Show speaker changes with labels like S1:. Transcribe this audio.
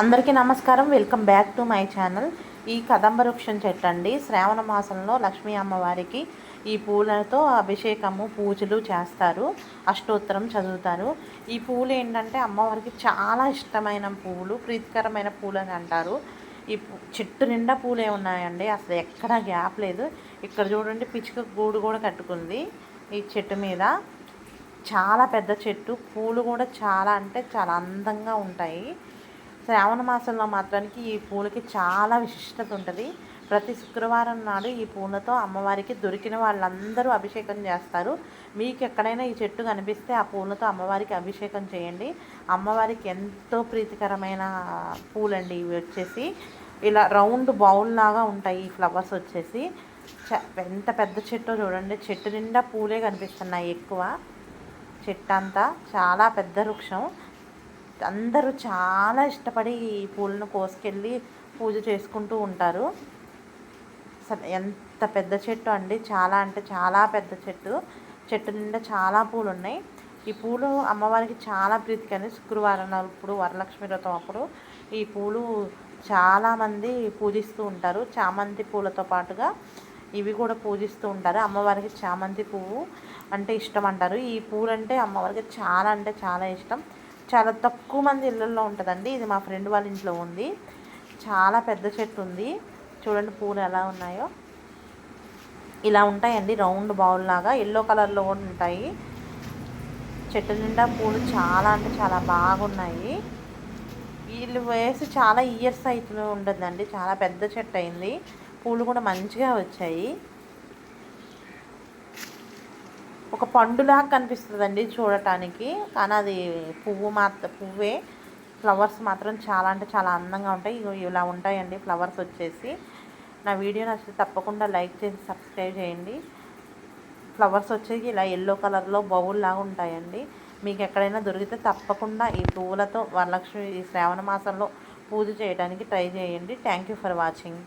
S1: అందరికీ నమస్కారం. Welcome back to my channel. ఈ కదంబ వృక్షం చెట్టు అండి. శ్రావణ మాసంలో లక్ష్మీ అమ్మవారికి ఈ పూలతో అభిషేకము పూజలు చేస్తారు. అష్టోత్తరం చదువుతారు. ఈ పూలు ఏంటంటే అమ్మవారికి చాలా ఇష్టమైన పువ్వులు ప్రీతికరమైన పూలు అని అంటారు. ఈ చెట్టు నిండా పూలే ఉన్నాయండి. అసలు ఎక్కడా గ్యాప్ లేదు. ఇక్కడ చూడండి పిచ్చుక గూడు కూడా కట్టుకుంది ఈ చెట్టు మీద. చాలా పెద్ద చెట్టు. పూలు కూడా చాలా అంటే చాలా అందంగా ఉంటాయి. శ్రావణ మాసంలో మాత్రానికి ఈ పూలకి చాలా విశిష్టత ఉంటుంది. ప్రతి శుక్రవారం నాడు ఈ పూలతో అమ్మవారికి దొరికిన వాళ్ళందరూ అభిషేకం చేస్తారు. మీకు ఎక్కడైనా ఈ చెట్టు కనిపిస్తే ఆ పూలతో అమ్మవారికి అభిషేకం చేయండి. అమ్మవారికి ఎంతో ప్రీతికరమైన పూలండి ఇవి వచ్చేసి. ఇలా రౌండ్ బౌల్ లాగా ఉంటాయి ఈ ఫ్లవర్స్ వచ్చేసి. చ ఎంత పెద్ద చెట్టో చూడండి. చెట్టు నిండా పూలే కనిపిస్తున్నాయి ఎక్కువ. చెట్టు అంతా చాలా పెద్ద వృక్షం. అందరూ చాలా ఇష్టపడి ఈ పూలను కోసుకెళ్ళి పూజ చేసుకుంటూ ఉంటారు. అసలు ఎంత పెద్ద చెట్టు అండి? చాలా అంటే చాలా పెద్ద చెట్టు. చెట్టు నిండా చాలా పూలు ఉన్నాయి ఈ పూలు అమ్మవారికి చాలా ప్రీతికని శుక్రవారం అప్పుడు వరలక్ష్మి వ్రతం అప్పుడు ఈ పూలు చాలామంది పూజిస్తూ ఉంటారు. చామంతి పూలతో పాటుగా ఇవి కూడా పూజిస్తూ ఉంటారు. అమ్మవారికి చామంతి పువ్వు అంటే ఇష్టం అంటారు. ఈ పూలు అంటే అమ్మవారికి చాలా అంటే చాలా ఇష్టం. చాలా తక్కువ మంది ఇళ్ళల్లో ఉంటుందండి. ఇది మా ఫ్రెండ్ వాళ్ళ ఇంట్లో ఉంది. చాలా పెద్ద చెట్టు ఉంది. చూడండి పూలు ఎలా ఉన్నాయో. ఇలా ఉంటాయండి రౌండ్ బౌల్ లాగా. ఎల్లో కలర్లో కూడా ఉంటాయి. చెట్టు నిండా పూలు చాలా అంటే చాలా బాగున్నాయి. వీళ్ళు వేసి చాలా ఇయర్స్ అవుతూ ఉంటుందండి. చాలా పెద్ద చెట్టు అయింది. పూలు కూడా మంచిగా వచ్చాయి. ఒక పండులాగా కనిపిస్తుందండి చూడటానికి. కానీ అది పువ్వు మాత్ర పువ్వే. ఫ్లవర్స్ మాత్రం చాలా అంటే చాలా అందంగా ఉంటాయి. ఇగో ఇలా ఉంటాయండి ఫ్లవర్స్ వచ్చేసి. నా వీడియో నచ్చితే తప్పకుండా లైక్ చేసి సబ్స్క్రైబ్ చేయండి. ఫ్లవర్స్ వచ్చేసి ఇలా ఎల్లో కలర్లో బౌల్ లాగా ఉంటాయండి. మీకు ఎక్కడైనా దొరికితే తప్పకుండా ఈ పువ్వులతో వరలక్ష్మి ఈ శ్రావణ మాసంలో పూజ చేయడానికి ట్రై చేయండి. Thank you for watching.